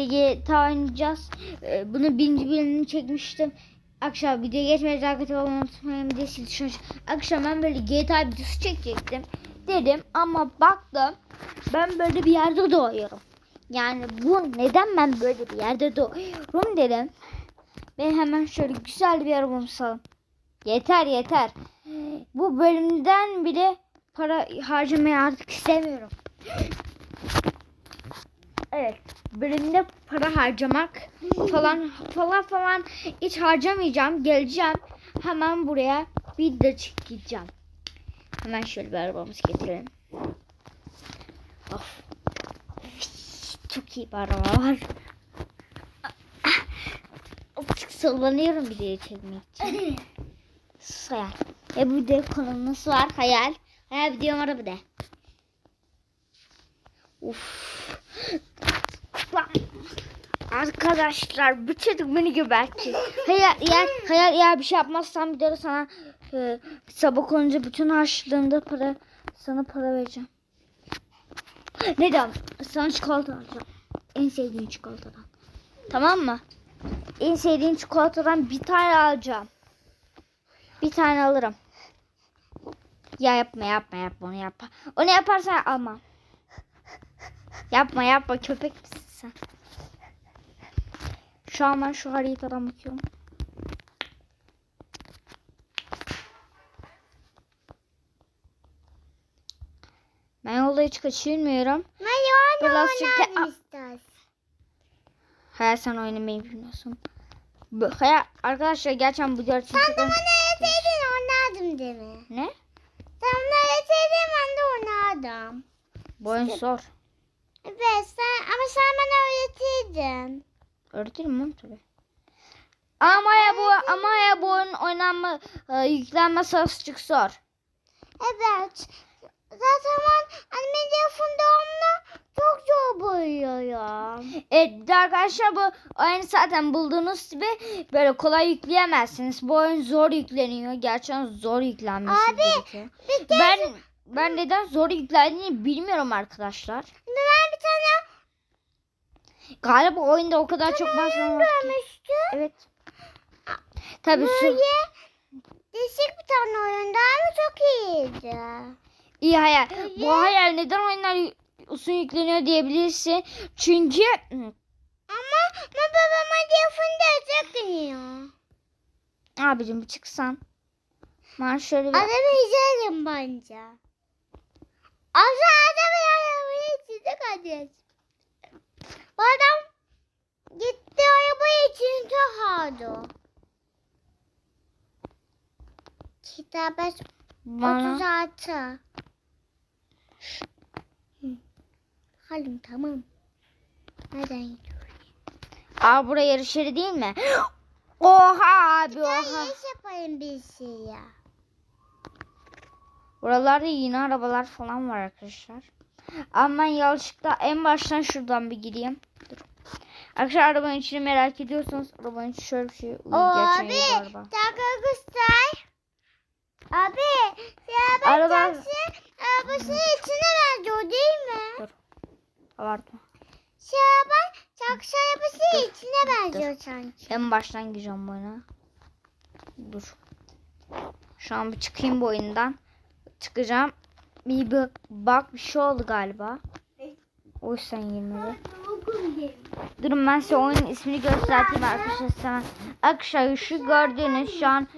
birlikte GTA. Ee, bunu birinci bölümünü çekmiştim. Akşam video geçmeden takip olmayı unutmayın. Bir de tuşuna- Akşam ben böyle GTA videosu çekecektim. Dedim ama baktım ben böyle bir yerde doğuyorum. Yani bu neden ben böyle bir yerde doğuyorum dedim. Ben hemen şöyle güzel bir yer bulmuşum. Yeter yeter. Bu bölümden bile para harcamayı artık istemiyorum. Evet. Bölümde para harcamak falan falan falan hiç harcamayacağım. Geleceğim. Hemen buraya video çekeceğim. Hemen şöyle bir arabamızı getirelim. Of. Çok iyi bir araba var. Of, sallanıyorum videoyu çekmek için. Hayal. E bu de konumuz var. Hayal. Hayal videom bir de. Uf. Lan. Arkadaşlar bu beni gebertecek. Hayal eğer, hayal eğer bir şey yapmazsam bir de sana e, sabah olunca bütün harçlığında para sana para vereceğim. Ne diyorum? Sana çikolata alacağım. En sevdiğin çikolatadan. Tamam mı? En sevdiğin çikolatadan bir tane alacağım. Bir tane alırım. Ya yapma yapma yapma onu yapma. Onu yaparsan almam. Yapma yapma köpek misin sen? Şu an ben şu haritadan bakıyorum. Ben yolda hiç kaçırmıyorum. Biraz çünkü- oynayalım istersen. Hayal sen oynamayı bilmiyorsun. Hayal, arkadaşlar gerçekten bu dört Sen bana öğretseydin oynardım değil mi? Ne? Sen bana öğretseydin ben de oynardım. Bu oyun zor. Evet sen ama sen bana öğretirdin. Öğretirim onu tabii. Ama ya bu ama ya bu oyun oynanma e, yüklenme sırası zor. Evet. Zaten ben annemin telefonda onunla çok zor boyuyorum. Evet bir de arkadaşlar bu oyunu zaten bulduğunuz gibi böyle kolay yükleyemezsiniz. Bu oyun zor yükleniyor. Gerçekten zor yüklenmesi Abi, gerekiyor. Bir de Ben ben neden zor yüklendiğini bilmiyorum arkadaşlar. ben bir tane Galiba oyunda o kadar çok malzeme var ki. görmüştüm. Evet. Tabii su. Böyle değişik bir tane oyundu ama çok iyiydi. İyi hayal. Bu hayal neden oyunlar uzun yükleniyor diyebilirsin. Çünkü Ama ama babama telefonda çok iniyor. abicim bir çıksan. Ben şöyle bir... Adamı izlerim bence. Aslında adamı arabayı içinde kalacağız. O adam gitti arabayı içinde kaldı. Kitabet Bana 36. Halim tamam. Nereden gidiyor? Aa buraya yarış yeri değil mi? Oha abi oha. yarış yapayım bir şey ya. Buralarda yeni arabalar falan var arkadaşlar. Ama ben yanlışlıkla en baştan şuradan bir gireyim. Dur. Arkadaşlar arabanın içini merak ediyorsanız arabanın içi şöyle bir şey. Uy, Oo, gerçekten abi dakika göster. Abi ya ben Araba- taksi arabasının içine benziyor değil mi? Abartma. Şaban taksi arabası içine benziyor sanki. En baştan gireceğim bu oyuna. Dur. Şu an bir çıkayım bu oyundan. Çıkacağım. Bir bak, bak bir şey oldu galiba. O yüzden girmedi. Durun ben size oyunun ismini göstereyim arkadaşlar sana. Arkadaşlar şu gördüğünüz şu an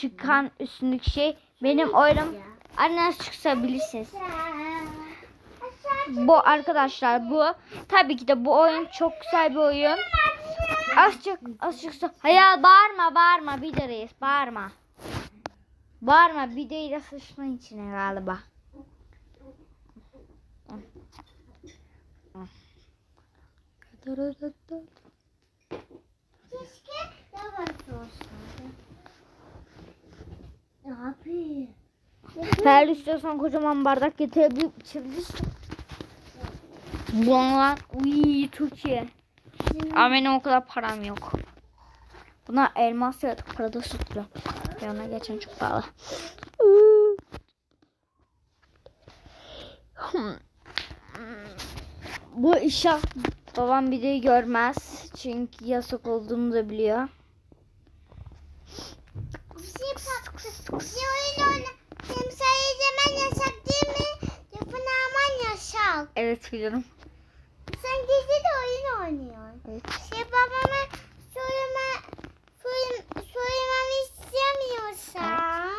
çıkan üstündeki şey benim oyunum. Anneniz çıksa bilirsiniz. Bu arkadaşlar bu. Tabii ki de bu oyun çok güzel bir oyun. Azıcık azıcık hayal bağırma bağırma bir de reis bağırma. Bağırma bir de sıçma içine galiba. Keşke yavaş olsaydı. Abi. Eğer istiyorsan kocaman bardak getirebilip içebilirsin. Bunlar uy iyi. Ama benim o kadar param yok. Buna elmas ya da parada satılıyor. Yana geçen çok pahalı. Bu inşaat Babam videoyu görmez. Çünkü yasak olduğunu da biliyor. Bir. Bir yasak değil mi? Yapın yasak. Evet biliyorum. Sen gizli de oyun oynuyorsun. Evet. Şey babama söyleme, söyleme, istemiyorsan.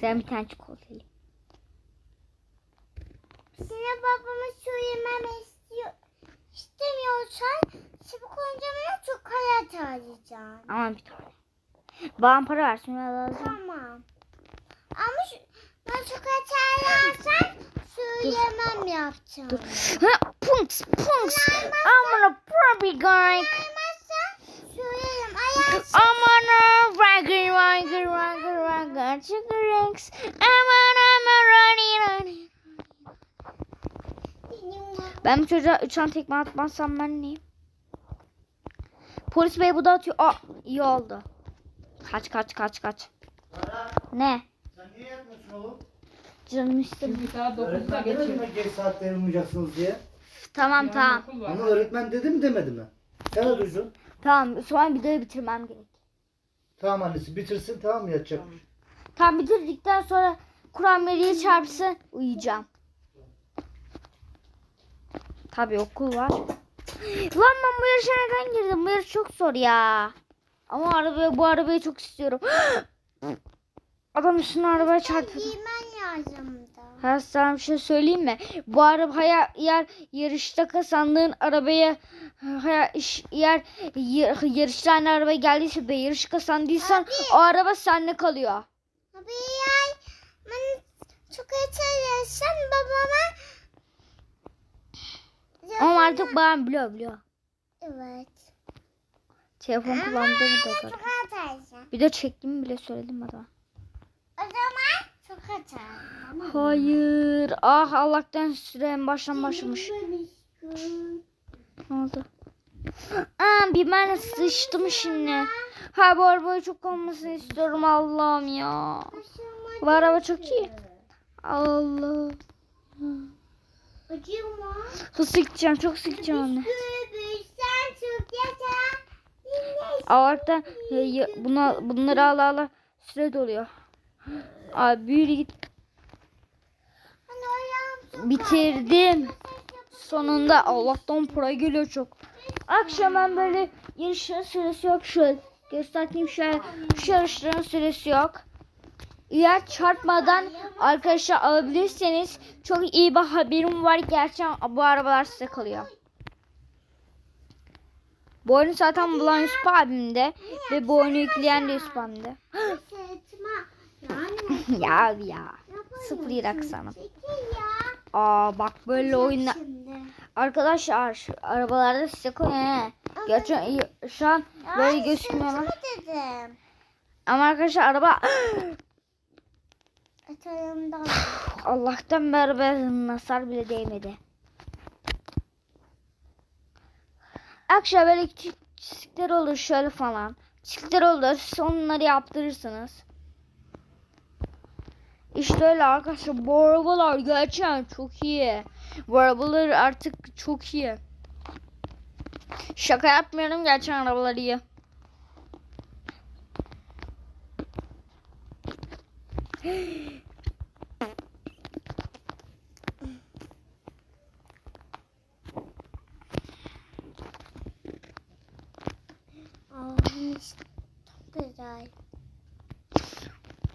Sen bir tane çikolata ye. Sana babama söylememi istiyor, istemiyorsan çabuk önce bana çok hayat arayacağım. Aman bir tane. Babam para versin. Lazım. Tamam. Ama şu, ben çok hayat ararsan söylemem yapacağım. Dur. Ha, punks punks. I'm gonna probably going. Gonna ragger ragger ragger ragger sugar rings. I'm gonna running running. Ben bu çocuğa üç an tekme atmazsam ben neyim? Polis bey bu da atıyor. Aa, iyi oldu. Kaç kaç kaç kaç. Ne? Sen niye yatmıyorsun oğlum? Canım istemiyor. Çünkü saat 9'da Öğretmen demedi geçiyor. geç saatte uyumayacaksınız diye? Tamam tamam. Ama öğretmen dedi mi demedi mi? Sen de duydun. Tamam sonra videoyu bitirmem gerek. Tamam annesi bitirsin tamam mı yatacak? Tam bitirdikten sonra Kur'an Meri'ye çarpsın uyuyacağım. Tabii okul var. Lan ben bu yarışa neden girdim? Bu yarış çok zor ya. Ama arabaya, bu arabayı çok istiyorum. Adam üstüne arabaya çarpıyor. Giymen lazımdı. Ha sana bir şey söyleyeyim mi? Bu arabaya yer yarışta kazandığın arabaya ha, iş, yer yarışta aynı arabaya geldiyse ve yarış kazandıysan o araba sende kalıyor. Abi yay. Ben çok açarsan babama. Ama artık babam biliyor biliyor. Evet. Telefon kullandığımı da. Bir de çektiğimi bile söyledim adama. O zaman. Hayır. Ah Allah'tan süre en baştan başlamış. Ne oldu? Aa, bir ben sıçtım şimdi. Ha bu arabayı çok olmasını istiyorum Allah'ım ya. Bu araba çok iyi. Allah. Acıyor mu? Gideceğim. Çok gideceğim anne. Allah'tan buna, bunları ala ala süre doluyor. Abi büyülü git. Bitirdim. Sonunda Allah'tan para geliyor çok. Akşam ben böyle yarışların süresi yok. Şöyle göstereyim şöyle. Şu yarışların süresi yok. Eğer çarpmadan arkadaşlar alabilirseniz çok iyi bir haberim var. Gerçekten bu arabalar size kalıyor. Bu oyunu zaten bulan Yusuf abimde ve bu oyunu yükleyen de Yusuf abimde. Ya ya. yapamıyorsun. Sıfır irak sana. Aa bak böyle oyunlar. Arkadaşlar arabalarda size koyun he. Gerçi şu an böyle Ay, gözükmüyor ama. arkadaşlar araba. Allah'tan arabaya nasar bile değmedi. Akşam böyle küçük çizikler olur şöyle falan. Çizikler olur. Siz onları yaptırırsınız. İşte öyle arkadaşlar. Bu arabalar gerçekten çok iyi. Bu arabalar artık çok iyi. Şaka yapmıyorum gerçekten arabalar iyi. Aa, çok güzel.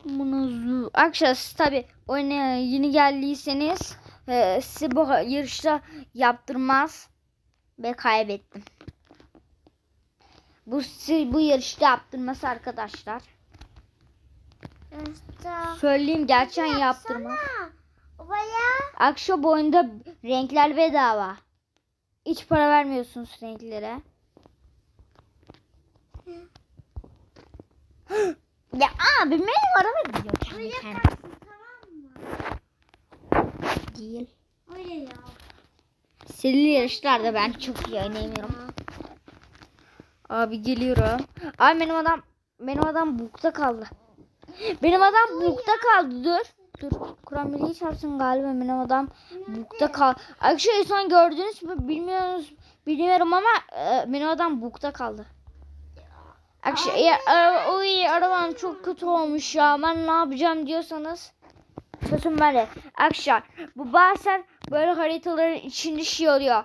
Bunu zu- Arkadaşlar tabi oyuna yeni geldiyseniz e, size bu yarışta yaptırmaz ve kaybettim. Bu size bu yarışta yaptırması arkadaşlar. Yasta. Söyleyeyim gerçekten yaptırmaz. O bayağı. Akşam oyunda renkler bedava. Hiç para vermiyorsunuz renklere. ya abi benim araba gidiyor kendi kendine. tamam mı? Değil. Öyle ya. Serili yarışlarda ben çok iyi oynayamıyorum. Abi geliyorum. Abi benim adam benim adam bukta kaldı. Benim adam bukta kaldı. Dur. Dur. Kur'an Milli'yi çarpsın galiba benim adam bukta kaldı. Arkadaşlar son gördünüz mü bilmiyorsunuz Bilmiyorum ama e, benim adam bukta kaldı. Akşam ya, araba, oy, arabam çok kötü olmuş ya. Ben ne yapacağım diyorsanız sözüm böyle. Akşam bu bazen böyle haritaların içinde şey oluyor.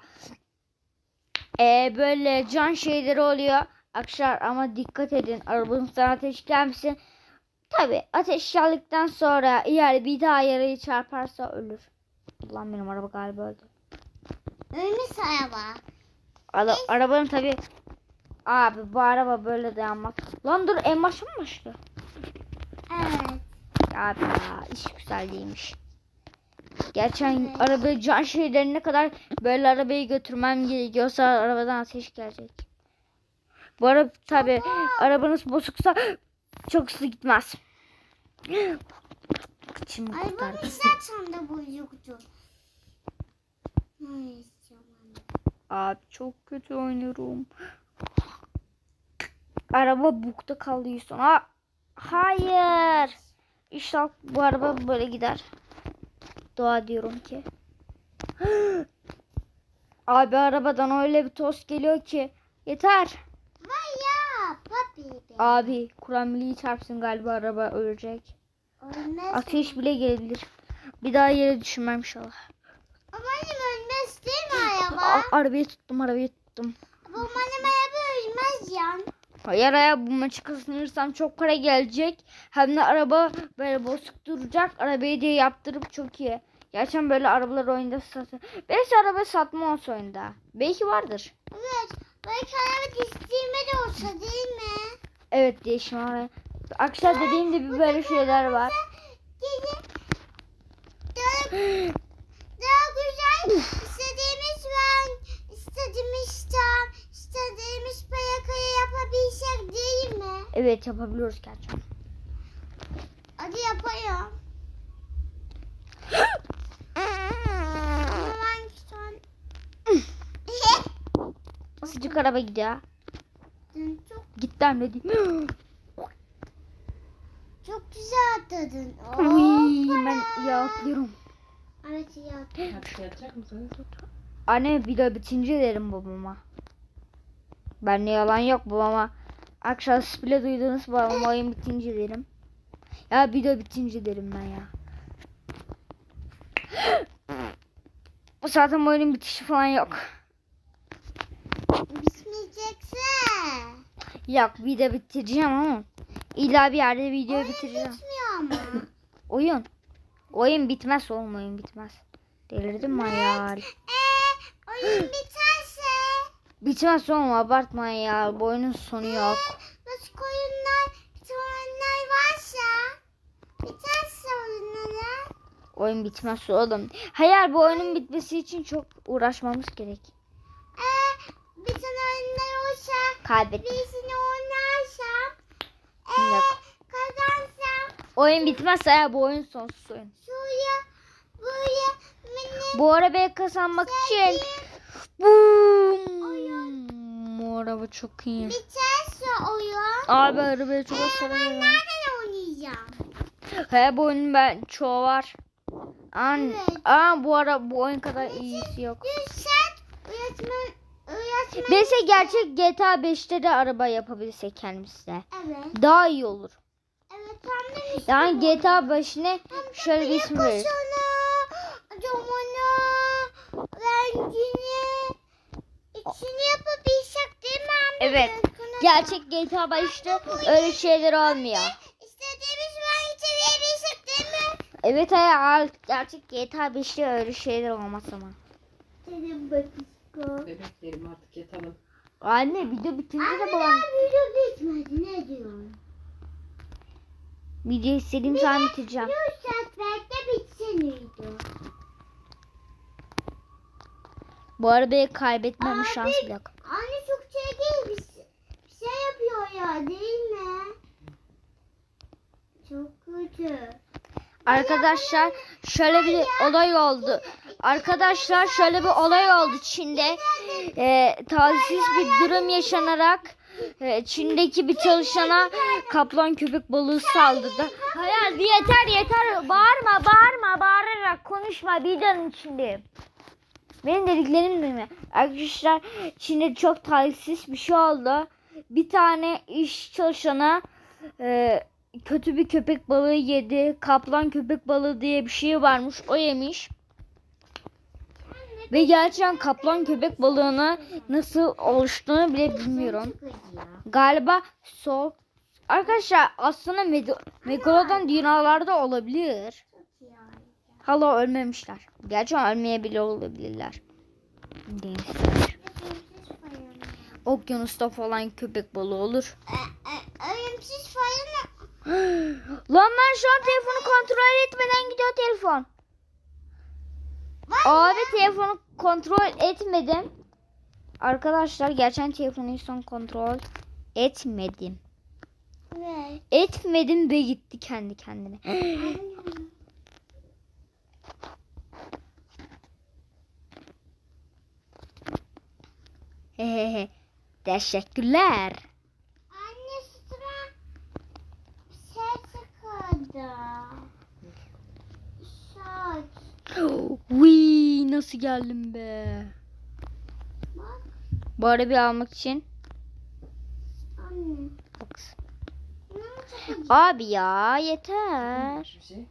E, böyle can şeyleri oluyor. Akşam ama dikkat edin. Arabanızdan ateş gelmesin. Tabi ateş geldikten sonra eğer bir daha yarayı çarparsa ölür. Ulan benim araba galiba öldü. Ölmüş araba. Ara, arabanın tabi Abi bu araba böyle dayanmaz. Lan dur en başa mı başlıyor? Evet. Abi ya iş güzel değilmiş. Geçen araba can şeylerine kadar böyle arabayı götürmem gerekiyorsa arabadan ateş gelecek. Bu araba tabi arabanız bozuksa çok hızlı gitmez. Kıçımı Arabamı zaten de bozuktu. Abi çok kötü oynuyorum. Araba bukta kalıyor sonra. Hayır. İnşallah bu araba böyle gider. Dua diyorum ki. Abi arabadan öyle bir toz geliyor ki. Yeter. Vay ya papi. Abi Kur'an Milli'yi çarpsın galiba araba ölecek. Ölmez. Ateş bile gelebilir. Bir daha yere düşmem inşallah. Ama benim ölmez değil mi araba? Aa, arabayı tuttum arabayı tuttum. Bu benim araba ölmez ya. Hayır ya bu maçı kazanırsam çok para gelecek. Hem de araba böyle bozuk duracak. Arabayı diye yaptırıp çok iyi. Gerçekten böyle arabalar oyunda satın. Belki araba satma olsa oyunda. Belki vardır. Evet. Belki araba dizdiğime de olsa değil mi? Evet değişim var. Akşam dediğim gibi böyle şeyler var. Daha, güzel istediğimiz ben istediğimiz tam istediğimiz plakayı yapabilsek değil mi? Evet yapabiliyoruz gerçekten. Hadi yapayım. Sıcak araba gidiyor. çok, Gitti anne değil. çok güzel atladın. Uy, ben iyi atlıyorum. Evet iyi yatacak mısınız? Anne bir de bitince derim babama. Ben ne yalan yok babama. Akşam siz bile duydunuz babama oyun bitince derim. Ya bir de bitince derim ben ya. Bu zaten oyunun bitişi falan yok. Bitmeyecekse. Yok video bitireceğim ama. İlla bir yerde video Oyun bitireceğim. bitmiyor ama. Oyun. Oyun bitmez oğlum oyun bitmez. Delirdim mi ya? Eee oyun biterse. Bitmez oğlum abartma ya. Bu oyunun sonu yok. Başka oyunlar, oyunlar varsa. Biterse oyunları. Oyun bitmez oğlum. Hayır bu oyunun bitmesi için çok uğraşmamız gerek. Eee bir tane oyunlar olsa. Kaybet. Birisini oynarsam. Eee Yok. kazansam. Oyun bitmezse ya bu oyun sonsuz oyun. Şuraya buraya mini Bu arabayı kazanmak için. Bu araba çok iyi. biterse oyun. Abi arabaya çok sarıyorum. Nereden oynayacağım? He bu oyunun ben çoğu var. An, Evet. Aa, bu ara bu oyun kadar iyisi yok. Düşsen öğretmen öğretmen. Neyse gerçek GTA 5'te de araba yapabilsek kendimize. Evet. Daha iyi olur. Evet tam da Yani GTA 5'ne şöyle bir isim veririz. Koşana, camına, rengini, içini yapabilsek değil mi anne? Evet. Yakına- Gerçek GTA 5'te öyle şeyler olmuyor. İstediğimiz rengi çevirebilsek değil mi? Evet hayır gerçek GTA 5'te öyle şeyler olmaz ama. Dedim bakışko. Bebeklerim artık yatalım. Anne video bitince de Anne babam. daha video bitmedi ne diyorsun? Video istediğim zaman bitireceğim. Bir seferde bitsin video. Bu arabayı kaybetmeme Abi. şans yok. Anne çok şey değil şey- ya değil mi? Çok kötü. Arkadaşlar şöyle bir olay oldu. Arkadaşlar şöyle bir olay oldu Çin'de. E, talihsiz bir durum yaşanarak e, Çin'deki bir çalışana kaplan köpek balığı saldırdı. Hayır yeter yeter bağırma bağırma bağırarak konuşma videonun içinde. Benim dediklerim mi? Arkadaşlar şimdi çok talihsiz bir şey oldu. Bir tane iş çalışana e, kötü bir köpek balığı yedi. Kaplan köpek balığı diye bir şey varmış. O yemiş. Ve gerçekten kaplan köpek balığını nasıl oluştuğunu bile bilmiyorum. Galiba so Arkadaşlar aslında Meg- Megalodon dünyalarda olabilir. Hala ölmemişler. Gerçi ölmeyebilir olabilirler. Denizler. Okyanusta falan köpek balığı olur. Ölümsüz falan Lan ben şu an telefonu kontrol etmeden gidiyor telefon. Abi telefonu kontrol etmedim. Arkadaşlar gerçekten telefonu son kontrol etmedim. ne? Etmedim ve gitti kendi kendine. Hehehe. Teşekkürler. Anne sıra şey çıkardı. Saç. Uy nasıl geldim be. Bak Bu arabayı almak için. anne. Bak. Ne çıkacak? Abi ya yeter. Bir şey.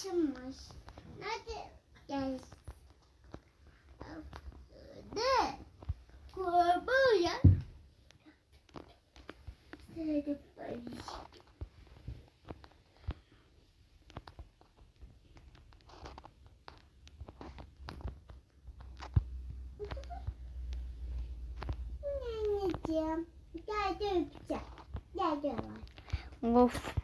Bu saçımmış. Nerede? Gel. De. Kurbağa. Şöyle böyle. Anneciğim. Gel de öpeceğim. Gel de var. Of.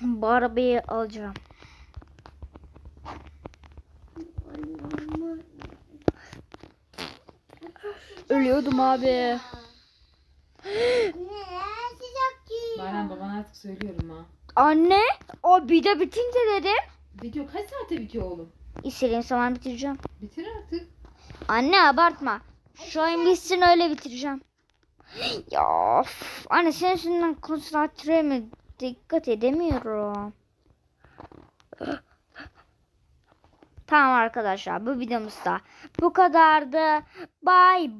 Bu arabayı alacağım. Ölüyordum abi. Ne sıcak değil. Bayram baban artık söylüyorum ha. Anne o bir de bitince dedim. Video kaç saate bitiyor oğlum? İstediğim zaman bitireceğim. Bitir artık. Anne abartma. Şu oyun bitsin öyle bitireceğim. Ya of. Anne senin yüzünden konsantreme dikkat edemiyorum. Tamam arkadaşlar bu videomuzda bu kadardı. Bye